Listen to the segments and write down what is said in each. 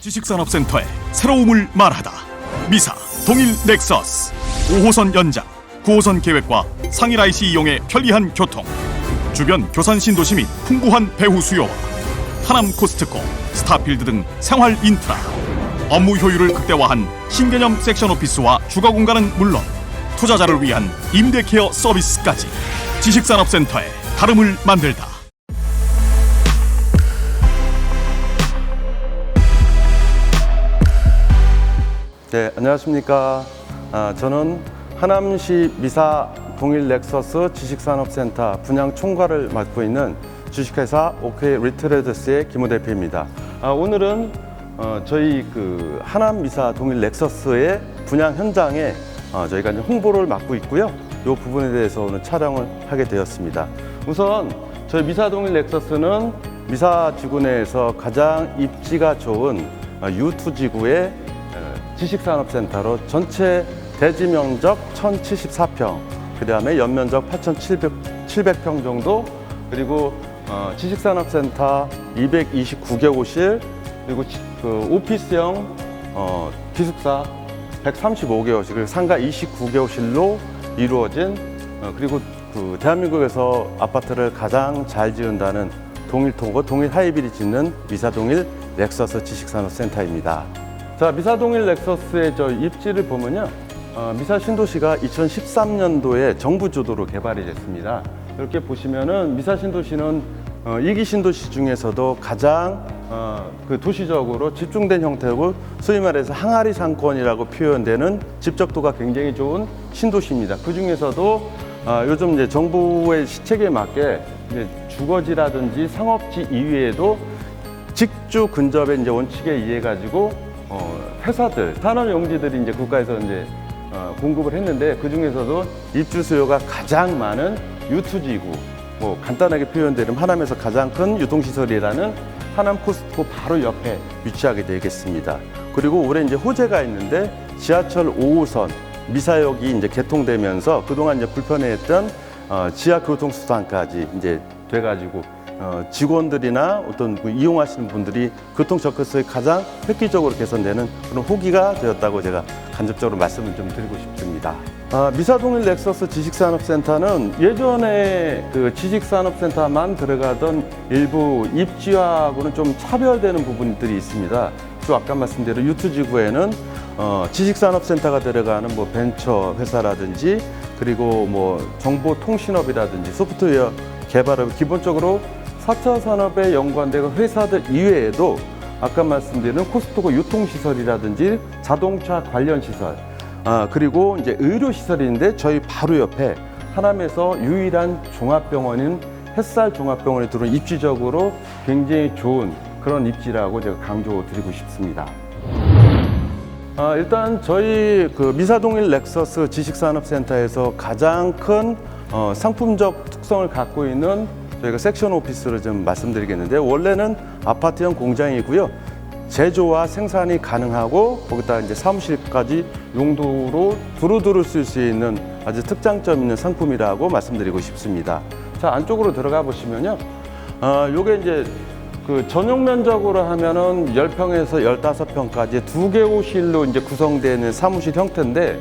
지식산업센터의 새로움을 말하다. 미사 동일 넥서스 5호선 연장 9호선 계획과 상일 IC 이용의 편리한 교통 주변 교산 신도시 및 풍부한 배후 수요와 하남 코스트코 스타필드 등 생활 인프라 업무 효율을 극대화한 신개념 섹션 오피스와 주거 공간은 물론 투자자를 위한 임대 케어 서비스까지 지식산업센터의 다름을 만들다. 네, 안녕하십니까. 아, 저는 하남시 미사 동일 넥서스 지식산업센터 분양 총괄을 맡고 있는 주식회사 OK 리트레더스의 김호 대표입니다. 아, 오늘은 어, 저희 그 하남 미사 동일 넥서스의 분양 현장에 어, 저희가 이제 홍보를 맡고 있고요. 이 부분에 대해서 오늘 촬영을 하게 되었습니다. 우선 저희 미사 동일 넥서스는 미사 지구 내에서 가장 입지가 좋은 어, U2 지구의 어, 지식산업센터로 전체 대지 면적 1,074평, 그 다음에 연면적 8,700평 정도, 그리고 어, 지식산업센터 229개 호실, 그리고 지- 그 오피스형 어, 기숙사 135개 호실, 그리고 상가 29개 호실로 이루어진 어, 그리고 그 대한민국에서 아파트를 가장 잘 지은다는 동일통고 동일 하이빌이 짓는 미사동일 넥서스 지식산업센터입니다. 자, 미사동일 넥서스의 저 입지를 보면요. 어, 미사 신도시가 2013년도에 정부 주도로 개발이 됐습니다. 이렇게 보시면은 미사 신도시는 어, 이기 신도시 중에서도 가장 어, 그 도시적으로 집중된 형태고 소위 말해서 항아리 상권이라고 표현되는 집적도가 굉장히 좋은 신도시입니다. 그 중에서도 아, 요즘 이제 정부의 시책에 맞게 이제 주거지라든지 상업지 이외에도 직주 근접의 이제 원칙에 의해 가지고 어, 회사들 산업 용지들이 이제 국가에서 이제 어, 공급을 했는데 그 중에서도 입주 수요가 가장 많은 유투지구 뭐 간단하게 표현드리면 하남에서 가장 큰 유통시설이라는 하남 코스트코 바로 옆에 위치하게 되겠습니다. 그리고 올해 이제 호재가 있는데 지하철 5호선 미사역이 이제 개통되면서 그동안 이제 불편해했던 어, 지하 교통 수단까지 이제 돼가지고 어, 직원들이나 어떤 그 이용하시는 분들이 교통 접근성이 가장 획기적으로 개선되는 그런 호기가 되었다고 제가 간접적으로 말씀을 좀 드리고 싶습니다. 아, 미사동일 넥서스 지식산업센터는 예전에 그 지식산업센터만 들어가던 일부 입지하고는 좀 차별되는 부분들이 있습니다. 또 아까 말씀드린 유투지구에는 어, 지식산업센터가 들어가는 뭐 벤처 회사라든지 그리고 뭐 정보통신업이라든지 소프트웨어 개발업 기본적으로 4차 산업에 연관된 회사들 이외에도 아까 말씀드린 코스트코 유통시설이라든지 자동차 관련 시설 아, 그리고 이제 의료시설인데 저희 바로 옆에 하남에서 유일한 종합병원인 햇살 종합병원에 들어온 입지적으로 굉장히 좋은 그런 입지라고 제가 강조드리고 싶습니다. 아, 일단 저희 그 미사동일 넥서스 지식산업센터에서 가장 큰 어, 상품적 특성을 갖고 있는 저희가 섹션 오피스를 좀 말씀드리겠는데 원래는 아파트형 공장이고요. 제조와 생산이 가능하고 거기다 이제 사무실까지 용도로 두루두루 쓸 수 있는 아주 특장점 있는 상품이라고 말씀드리고 싶습니다. 자 안쪽으로 들어가 보시면요. 어, 요게 이제 그 전용 면적으로 하면은 10평에서 15평까지 두 개 호실로 이제 구성되는 사무실 형태인데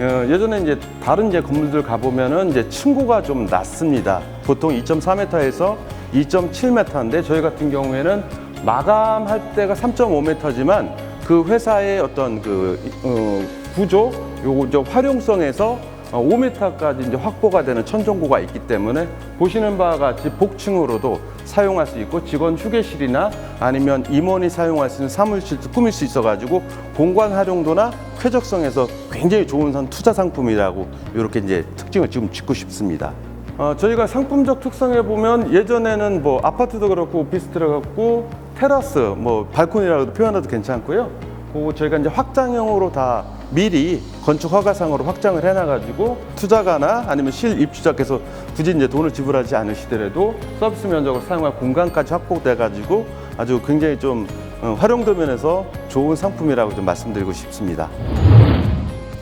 어, 예전에 이제 다른 이제 건물들 가보면은 이제 층고가 좀 낮습니다. 보통 2.4m에서 2.7m인데 저희 같은 경우에는 마감할 때가 3.5m지만 그 회사의 어떤 그 어, 구조, 요거 저 활용성에서 5m까지 이제 확보가 되는 천정고가 있기 때문에 보시는 바와 같이 복층으로도 사용할 수 있고 직원 휴게실이나 아니면 임원이 사용할 수 있는 사무실도 꾸밀 수 있어가지고 공간 활용도나 쾌적성에서 굉장히 좋은 산 투자 상품이라고 이렇게 이제 특징을 지금 짓고 싶습니다. 어, 저희가 상품적 특성에 보면 예전에는 뭐 아파트도 그렇고 오피스텔도 그렇고 테라스, 뭐 발코니라고도 표현해도 괜찮고요. 그리고 저희가 이제 확장형으로 다 미리 건축 허가상으로 확장을 해놔가지고 투자가나 아니면 실 입주자께서 굳이 이제 돈을 지불하지 않으시더라도 서비스 면적으로 사용할 공간까지 확보돼가지고 아주 굉장히 좀 어, 활용도 면에서 좋은 상품이라고 좀 말씀드리고 싶습니다.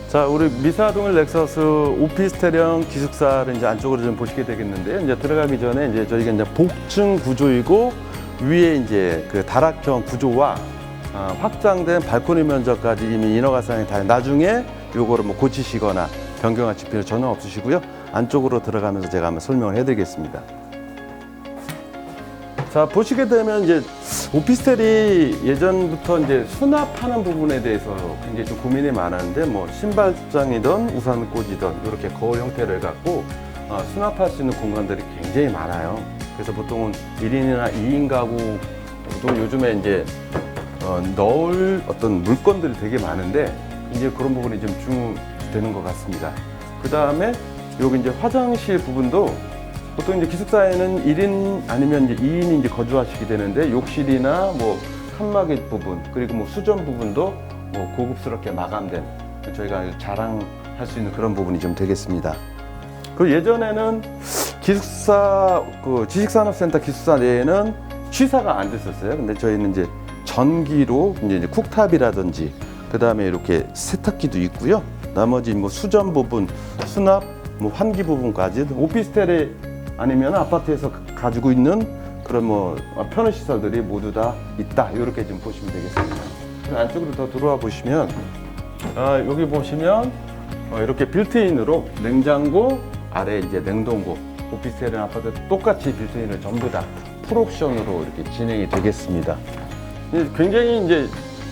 자, 우리 미사동일 넥서스 오피스텔형 기숙사를 이제 안쪽으로 좀 보시게 되겠는데요. 이제 들어가기 전에 이제 저희가 이제 복층 구조이고 위에 이제 그 다락형 구조와 어, 확장된 발코니 면적까지 이미 인허가상에 다 나중에 요거를 뭐 고치시거나 변경하실 필요 전혀 없으시고요. 안쪽으로 들어가면서 제가 한번 설명을 해드리겠습니다. 자 보시게 되면 이제 오피스텔이 예전부터 이제 수납하는 부분에 대해서 굉장히 좀 고민이 많았는데 뭐 신발장이든 우산 꽂이든 이렇게 거울 형태를 갖고 어, 수납할 수 있는 공간들이 굉장히 많아요. 그래서 보통은 1인이나 2인 가구 보통 요즘에 이제 어, 넣을 어떤 물건들이 되게 많은데 이제 그런 부분이 좀 중요되는 것 같습니다. 그 다음에 여기 이제 화장실 부분도 보통 이제 기숙사에는 1인 아니면 이제 2인이 이제 거주하시게 되는데 욕실이나 뭐 칸막이 부분 그리고 뭐 수전 부분도 뭐 고급스럽게 마감된 저희가 자랑할 수 있는 그런 부분이 좀 되겠습니다. 그 예전에는 기숙사 그 지식산업센터 기숙사 내에는 취사가 안 됐었어요. 근데 저희는 이제 전기로 이제 쿡탑이라든지 그 다음에 이렇게 세탁기도 있고요. 나머지 뭐 수전 부분, 수납, 뭐 환기 부분까지 오피스텔에 아니면 아파트에서 가- 가지고 있는 그런 뭐 편의 시설들이 모두 다 있다. 이렇게 좀 보시면 되겠습니다. 안쪽으로 더 들어와 보시면 아, 여기 보시면 어, 이렇게 빌트인으로 냉장고 아래 이제 냉동고 오피스텔이나 아파트 똑같이 빌트인을 전부 다 풀옵션으로 이렇게 진행이 되겠습니다. 굉장히 이제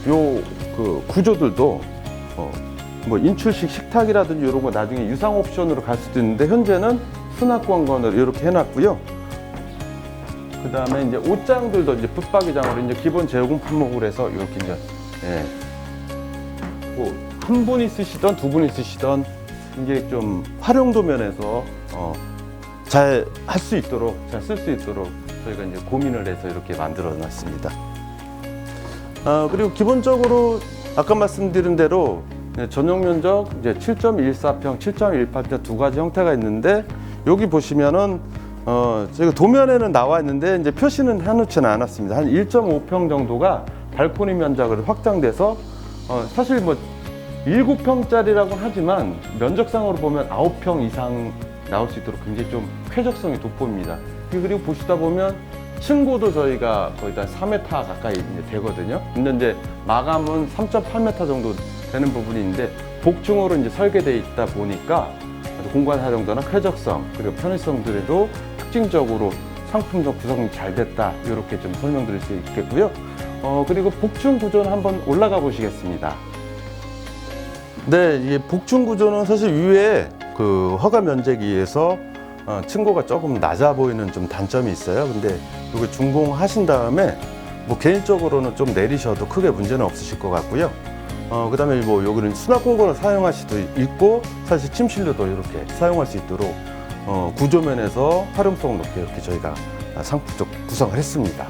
요 그 구조들도 어, 뭐 인출식 식탁이라든지 이런 거 나중에 유상 옵션으로 갈 수도 있는데 현재는 수납 공간으로 이렇게 해놨고요. 그 다음에 이제 옷장들도 이제 붙박이장으로 이제 기본 제공 품목으로 해서 이렇게 이제 예. 뭐한 분 있으시던 두분 있으시던 이게 좀 활용도 면에서 어, 잘 할 수 있도록 잘 쓸 수 있도록 저희가 이제 고민을 해서 이렇게 만들어 놨습니다. 아, 그리고 기본적으로 아까 말씀드린 대로 네, 전용 면적 이제 7.14평, 7.18평 두 가지 형태가 있는데 여기 보시면은 어, 저희가 도면에는 나와 있는데 이제 표시는 해놓지는 않았습니다. 한 1.5평 정도가 발코니 면적으로 확장돼서 어, 사실 뭐 7평짜리라고 하지만 면적상으로 보면 9평 이상 나올 수 있도록 굉장히 좀 쾌적성이 돋보입니다. 그리고 보시다 보면 층고도 저희가 거의 다 4m 가까이 되거든요. 근데 이제 마감은 3.8m 정도 되는 부분이 있는데 복층으로 이제 설계되어 있다 보니까 공간 활용도나 쾌적성 그리고 편의성들에도 특징적으로 상품적 구성이 잘 됐다 이렇게 좀 설명드릴 수 있겠고요. 어, 그리고 복층 구조는 한번 올라가 보시겠습니다. 네, 이 복층 구조는 사실 위에 그 허가 면적에서 어, 층고가 조금 낮아 보이는 좀 단점이 있어요. 근데 이거 준공 하신 다음에 뭐 개인적으로는 좀 내리셔도 크게 문제는 없으실 것 같고요. 어, 그 다음에 뭐 여기는 수납 공간을 사용할 수도 있고 사실 침실로도 이렇게 사용할 수 있도록 어, 구조면에서 활용성 높게 이렇게 저희가 상품적 구성을 했습니다.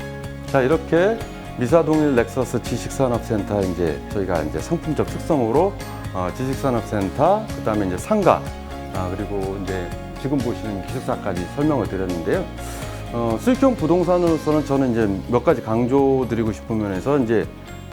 자, 이렇게 미사동일 렉서스 지식산업센터 이제 저희가 이제 상품적 특성으로 어, 지식산업센터, 그 다음에 이제 상가, 아, 그리고 이제 지금 보시는 기숙사까지 설명을 드렸는데요. 어, 수익형 부동산으로서는 저는 이제 몇 가지 강조드리고 싶은 면에서 이제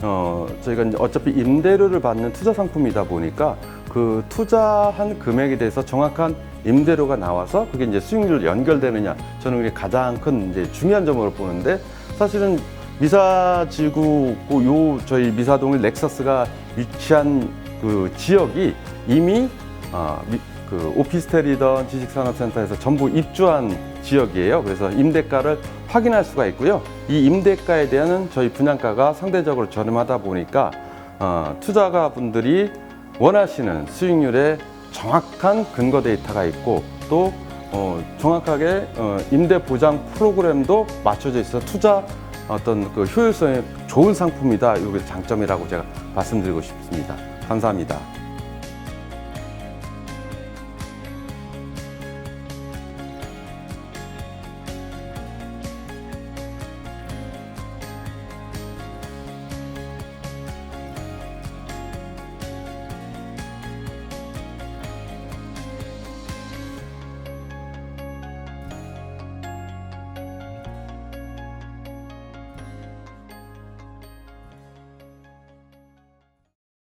어, 저희가 이제 어차피 임대료를 받는 투자 상품이다 보니까 그 투자한 금액에 대해서 정확한 임대료가 나와서 그게 이제 수익률 연결되느냐 저는 그게 가장 큰 이제 중요한 점으로 보는데 사실은 미사지구 그요 저희 미사동일 렉서스가 위치한 그 지역이 이미 어, 미- 그 오피스텔이던 지식산업센터에서 전부 입주한 지역이에요. 그래서 임대가를 확인할 수가 있고요. 이 임대가에 대한 저희 분양가가 상대적으로 저렴하다 보니까 어, 투자가 분들이 원하시는 수익률에 정확한 근거 데이터가 있고 또 어, 정확하게 어, 임대 보장 프로그램도 맞춰져 있어 투자 어떤 그 효율성이 좋은 상품이다. 이게 장점이라고 제가 말씀드리고 싶습니다. 감사합니다.